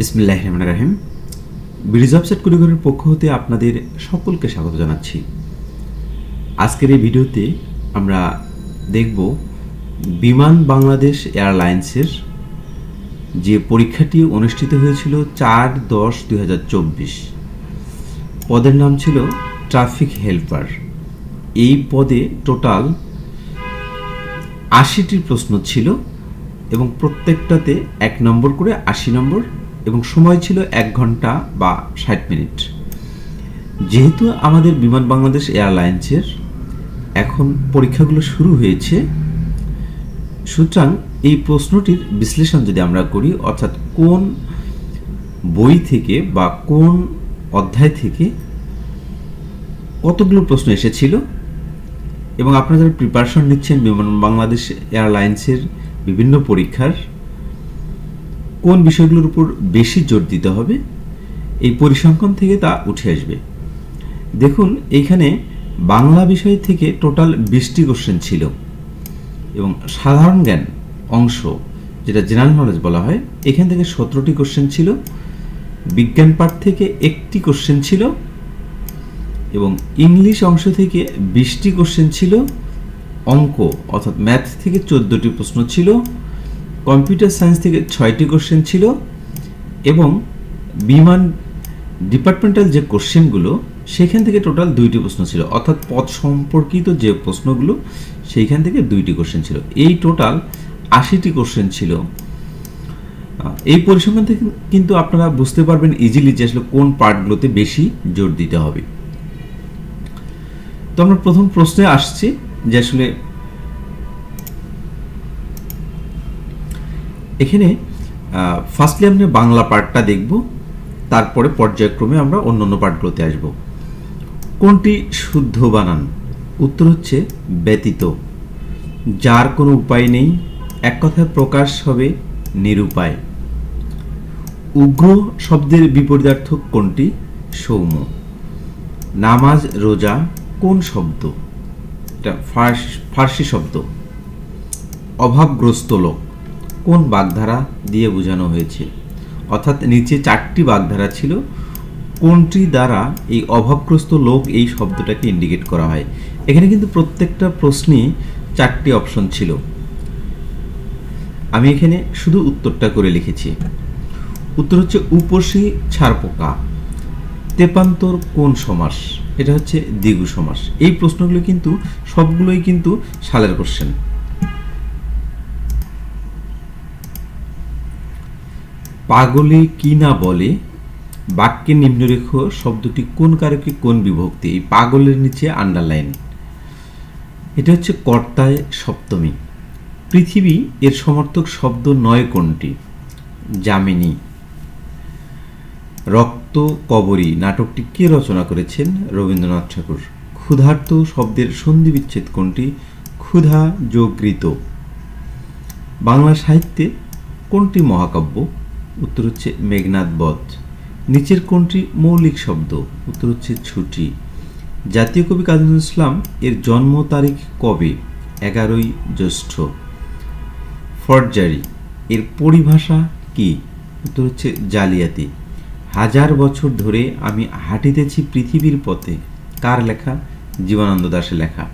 বিসমিল্লাহ রহমান রাহিম। ব্রিজ অফসেট কুড়িঘরের পক্ষ হতে আপনাদের সকলকে স্বাগত জানাচ্ছি। আজকের এই ভিডিওতে আমরা দেখব বিমান বাংলাদেশ এয়ারলাইন্সের যে পরীক্ষাটি অনুষ্ঠিত হয়েছিল চার দশ দুই পদের নাম ছিল ট্রাফিক হেল্পার। এই পদে টোটাল আশিটি প্রশ্ন ছিল এবং প্রত্যেকটাতে এক নম্বর করে আশি নম্বর এবং সময় ছিল এক ঘণ্টা বা ষাট মিনিট। যেহেতু আমাদের বিমান বাংলাদেশ এয়ারলাইন্সের এখন পরীক্ষাগুলো শুরু হয়েছে, সুতরাং এই প্রশ্নটির বিশ্লেষণ যদি আমরা করি, অর্থাৎ কোন বই থেকে বা কোন অধ্যায় থেকে কতগুলো প্রশ্ন এসেছিল এবং আপনারা যারা প্রিপারেশন নিচ্ছেন বিমান বাংলাদেশ এয়ারলাইন্সের বিভিন্ন পরীক্ষার কোন বিষয়গুলোর উপর বেশি জোর দিতে হবে, এই পরিসংখ্যান থেকে তা উঠে আসবে। দেখুন এইখানে বাংলা বিষয় থেকে টোটাল বিশটি কোশ্চেন ছিল এবং সাধারণ জ্ঞান অংশ, যেটা জেনারেল নলেজ বলা হয়, এখান থেকে সতেরোটি কোশ্চেন ছিল, বিজ্ঞান পাঠ থেকে একটি কোশ্চেন ছিল এবং ইংলিশ অংশ থেকে বিশটি কোশ্চেন ছিল, অঙ্ক অর্থাৎ ম্যাথ থেকে চোদ্দোটি প্রশ্ন ছিল কম্পিউটার সায়েন্স থেকে ছয়টি কোশ্চেন ছিল এবং বিমান ডিপার্টমেন্টাল যে কোশ্চেনগুলো, সেখান থেকে টোটাল দুইটি প্রশ্ন ছিল। অর্থাৎ পদ সম্পর্কিত যে প্রশ্নগুলো, সেইখান থেকে দুইটি কোশ্চেন ছিল। এই টোটাল আশিটি কোশ্চেন ছিল। এই পরিসংখ্যান থেকে কিন্তু আপনারা বুঝতে পারবেন ইজিলি যে আসলে কোন পার্টগুলোতে বেশি জোর দিতে হবে। তো আমরা প্রথম প্রশ্নে আসছি যে আসলে এখানে ফার্স্টলি আমরা বাংলা পার্টটা দেখব, তারপরে পর্যায়ক্রমে আমরা অন্য অন্য পার্টগুলোতে আসব। কোনটি শুদ্ধ বানান উত্তর হচ্ছে ব্যতীত। যার কোনো উপায় নেই, এক কথায় প্রকাশ হবে নিরুপায়। উগ্র শব্দের বিপরীতার্থক কোনটি? সৌম্য। নামাজ, রোজা, কোন শব্দ? এটা ফার্সি শব্দ। অভাবগ্রস্ত লোক। কোন বাগধারা দিয়ে বোঝানো হয়েছে? অর্থাৎ নিচে চারটি বাগধারা ছিল। কোনটি দ্বারা এই অভাবগ্রস্ত লোক এই শব্দটাকে ইন্ডিকেট করা হয়? এখানে কিন্তু প্রত্যেকটা প্রশ্নই চারটি অপশন ছিল। আমি এখানে শুধু উত্তরটা করে লিখেছি। উত্তর হচ্ছে উপসী ছাড়পোকা। তেপান্তর কোন সমাস? এটা হচ্ছে দ্বিগু সমাস। এই প্রশ্নগুলো কিন্তু সবগুলোই কিন্তু সালের কোশ্চেন পাগলে কি না বলে? বাক্যে নিম্নরেখ শব্দটি কোন কারকে কোন বিভক্তি? এই পাগলের নিচে আন্ডারলাইন এটা হচ্ছে কর্তায় সপ্তমী। পৃথিবী এর সমর্থক শব্দ নয় কোনটি? যামিনী। রক্ত কবরী। নাটকটি কে রচনা করেছেন? রবীন্দ্রনাথ ঠাকুর। ক্ষুধার্ত শব্দের সন্ধি বিচ্ছেদ কোনটি? ক্ষুধা যোগৃত বাংলা সাহিত্যে কোনটি মহাকাব্য? উত্তর হচ্ছে মেঘনাথ বধ। নিচের কোনটি মৌলিক শব্দ, উত্তর হচ্ছে ছুটি। জাতীয় কবি কাজী ইসলাম এর জন্ম তারিখ কবে? এগারোই জ্যৈষ্ঠ। ফরজারি, এর পরিভাষা কি? উত্তর হচ্ছে জালিয়াতি। হাজার বছর ধরে আমি হাঁটিতেছি পৃথিবীর পথে। কার লেখা? জীবনানন্দ দাসের লেখা।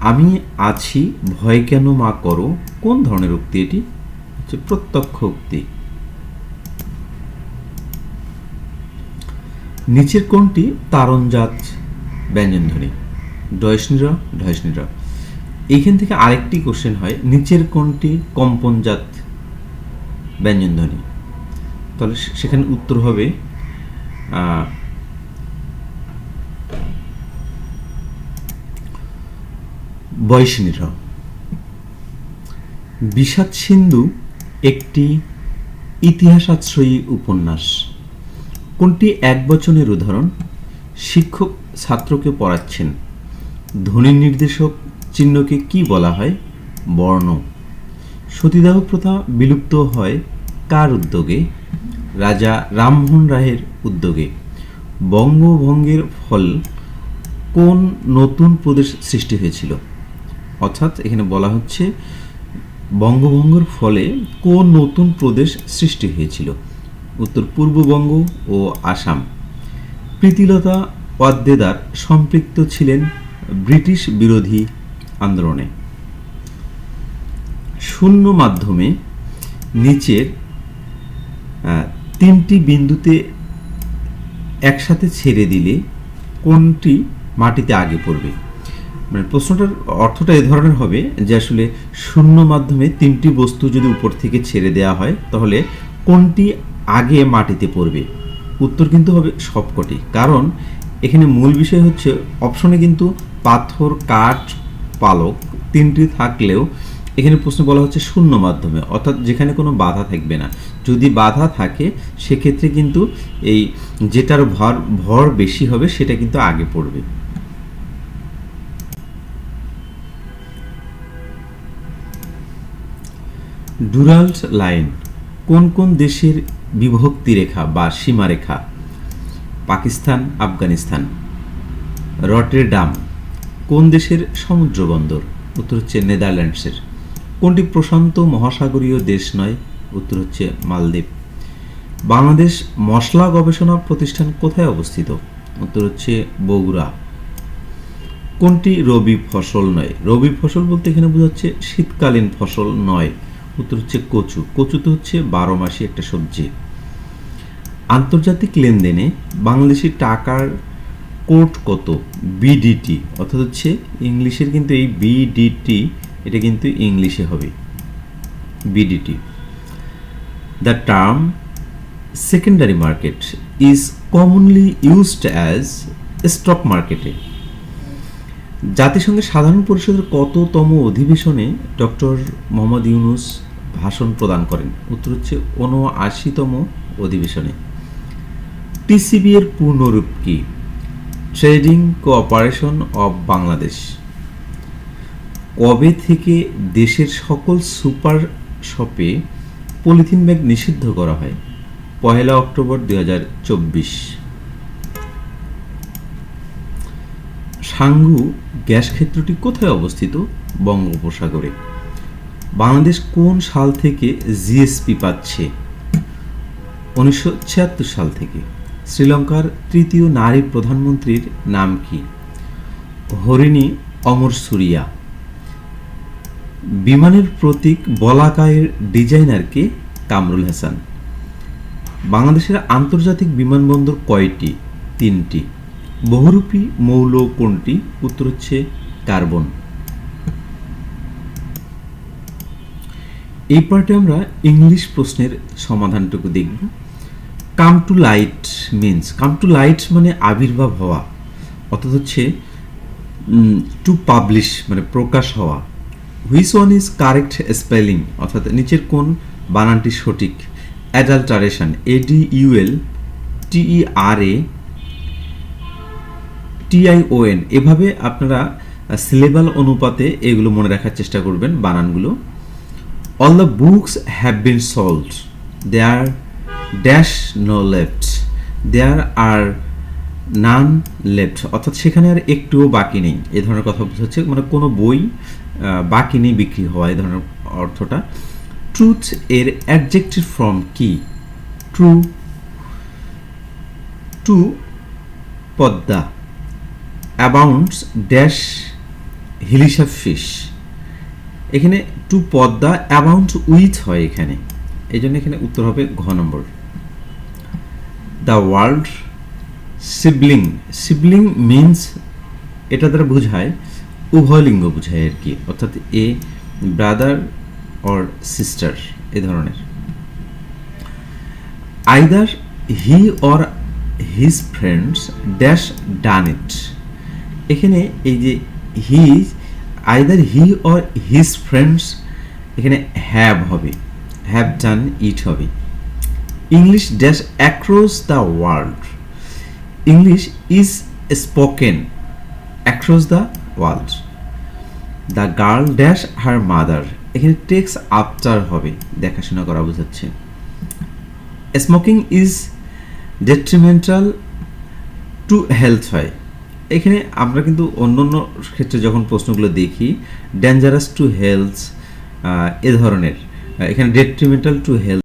আমি আছি, ভয় কেন মা করো? কোন ধরনের উক্তি এটি? হচ্ছে প্রত্যক্ষ উক্তি। নিচের কোনটি তারণজাত ব্যঞ্জনধ্বনি। ডয়সনিরা ঢয়সনিরা এইখান থেকে আরেকটি কোশ্চেন হয়, নিচের কোনটি কম্পনজাত ব্যঞ্জনধ্বনি। তাহলে সেখানে উত্তর হবে বয়সিনীর। বিষাদ সিন্ধু একটি ইতিহাসাশ্রয়ী উপন্যাস। কোনটি এক বচনের উদাহরণ? শিক্ষক ছাত্রকে পড়াচ্ছেন। ধ্বনি নির্দেশক চিহ্নকে কি বলা হয়? বর্ণ। সতীদাহ প্রথা বিলুপ্ত হয় কার উদ্যোগে? রাজা রামমোহন রায়ের উদ্যোগে। বঙ্গভঙ্গের ফল কোন নতুন প্রদেশ সৃষ্টি হয়েছিল? অর্থাৎ এখানে বলা হচ্ছে বঙ্গভঙ্গের ফলে কোন নতুন প্রদেশ সৃষ্টি হয়েছিল? উত্তর পূর্ববঙ্গ ও আসাম। প্রীতিলতা ওয়াদ্দেদার সম্পৃক্ত ছিলেন ব্রিটিশ বিরোধী আন্দোলনে। শূন্য মাধ্যমে নিচের তিনটি বিন্দুতে একসাথে ছেড়ে দিলে কোনটি মাটিতে আগে পড়বে? মানে প্রশ্নটার অর্থটা এ ধরনের হবে যে আসলে শূন্য মাধ্যমে তিনটি বস্তু যদি উপর থেকে ছেড়ে দেওয়া হয়, তাহলে কোনটি আগে মাটিতে পড়বে। উত্তর কিন্তু হবে সবকটি। কারণ এখানে মূল বিষয় হচ্ছে অপশনে কিন্তু পাথর, কাঠ, পালক তিনটি থাকলেও এখানে প্রশ্ন বলা হচ্ছে শূন্য মাধ্যমে। অর্থাৎ যেখানে কোনো বাধা থাকবে না। যদি বাধা থাকে, সেক্ষেত্রে কিন্তু এই যেটার ভর ভর বেশি হবে, সেটা কিন্তু আগে পড়বে। ডুরালস লাইন কোন কোন দেশের বিভক্তি রেখা বা সীমারেখা? পাকিস্তান, আফগানিস্তান। রটেরডাম কোন দেশের সমুদ্র বন্দর? উত্তর হচ্ছে নেদারল্যান্ডসের। কোনটি প্রশান্ত মহাসাগরীয় দেশ নয়? উত্তর হচ্ছে মালদ্বীপ। বাংলাদেশ মশলা গবেষণা প্রতিষ্ঠান কোথায় অবস্থিত? উত্তর হচ্ছে বগুড়া। কোনটি রবি ফসল নয়? রবি ফসল বলতে এখানে বোঝাচ্ছে শীতকালীন ফসল নয়। উত্তর হচ্ছে কচু। কচু তো হচ্ছে বারো মাসি একটা সবজি। আন্তর্জাতিক লেনদেনে বাংলাদেশি টাকার কোট কত? বিডিটি অর্থাৎ হচ্ছে ইংলিশের কিন্তু এই বিডিটি এটা কিন্তু ইংলিশে হবে। BDT the term secondary market is commonly used as stock মার্কেটে জাতিসংঘের সাধারণ পরিষদের কততম অধিবেশনে ডক্টর মোহাম্মদ ইউনুস ভাষণ প্রদান করেন। উত্তর হচ্ছে উনআশিতম অধিবেশনে। টিসিবি এর পূর্ণরূপ কি? Trading cooperation of Bangladesh. কবে থেকে দেশের সকল সুপার শপে পলিথিন ব্যাগ নিষিদ্ধ করা হয়? পহেলা অক্টোবর দুই হাজার চব্বিশ। সাঙ্গু গ্যাস ক্ষেত্রটি কোথায় অবস্থিত? বঙ্গোপসাগরে। বাংলাদেশ কোন সাল থেকে জিএসপি পাচ্ছে? উনিশশো ছিয়াত্তর সাল থেকে। শ্রীলঙ্কার তৃতীয় নারী প্রধানমন্ত্রীর নাম কি? হরিণী অমর সুরিয়া। বিমানের প্রতীক বলাকায়ের ডিজাইনারকে কামরুল হাসান। বাংলাদেশের আন্তর্জাতিক বিমানবন্দর কয়টি? তিনটি। বহুরূপী মৌল কোনটি? উত্তর হচ্ছে কার্বন। এই পার্টে আমরা ইংলিশ প্রশ্নের সমাধানটুকু দেখব। Come to light means come to light মানে আবির্ভাব হওয়া, অর্থাৎ হচ্ছে টু পাবলিশ মানে প্রকাশ হওয়া। Which one is correct spelling অর্থাৎ নিচের কোন বানানটি সঠিক? Adulteration A D U L T E R A T I O N এভাবে আপনারা সিলেবাল অনুপাতে এগুলো মনে রাখার চেষ্টা করবেন বানানগুলো। All the books have been solved there dash no left there are none left অর্থাৎ সেখানে আর একটুও বাকি নেই। এ ধরনের কথা হচ্ছে। মানে কোনো বই বাকি নেই বিক্রি হওয়া এই ধরনের অর্থটা। ট্রুথ এর অ্যাডজেক্টিভ ফর্ম কি? True to Padma. Abounds dash hilsa fish এখানে টু পদ্মা অ্যাবাউন্ড উইথ হয় এখানে। এই জন্য এখানে উত্তর হবে ঘ নম্বর। The world sibling sibling means এটা দ্বারা বোঝায়, উভয় লিঙ্গ বোঝায় আর কি, অর্থাৎ এ ব্রাদার অর সিস্টার এ ধরনের। Either he or his friends dash done it এখানে এই যে he either he or his friends এখানে হ্যাভ হবে হ্যাভ ডান ইট হবে। English dash across the world English is spoken across the world the girl dash her mother এখানে takes after হবে, দেখাশোনা করা বোঝাচ্ছে। Smoking is detrimental to health হয়। এখানে আমরা কিন্তু অন্য অন্য ক্ষেত্রে যখন প্রশ্নগুলো দেখি ডেঞ্জারাস টু হেলথ এ ধরনের এখানে ডেট্রিমেন্টাল টু হেলথ